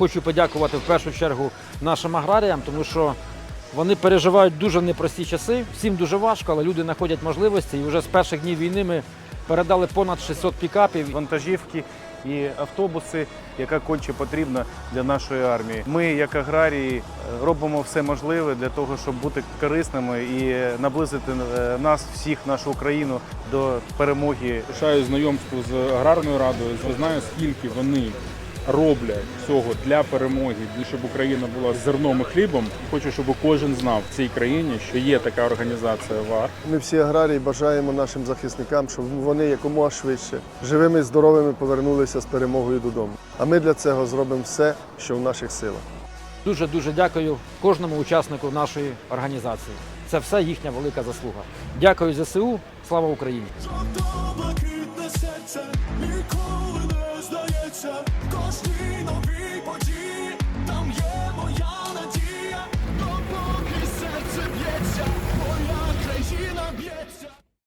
хочу подякувати в першу чергу нашим аграріям, тому що вони переживають дуже непрості часи. Всім дуже важко, але люди знаходять можливості. І вже з перших днів війни ми передали понад 600 пікапів. вантажівки і автобуси, яка конче потрібна для нашої армії. Ми, як аграрії, робимо все можливе для того, щоб бути корисними і наблизити е, нас, всіх, нашу Україну до перемоги Пишаю знайомству з аграрною радою. Знаю, скільки вони роблять цього для перемоги, для щоб Україна була зерном і хлібом. Хочу, щоб кожен знав в цій країні, що є така організація ВАР. Ми всі аграрії бажаємо нашим захисникам, щоб вони якомога швидше живими і здоровими повернулися з перемогою додому. А ми для цього зробимо все, що в наших силах. Дуже дуже дякую кожному учаснику нашої організації. Це все їхня велика заслуга. Дякую ЗСУ. Слава Україні!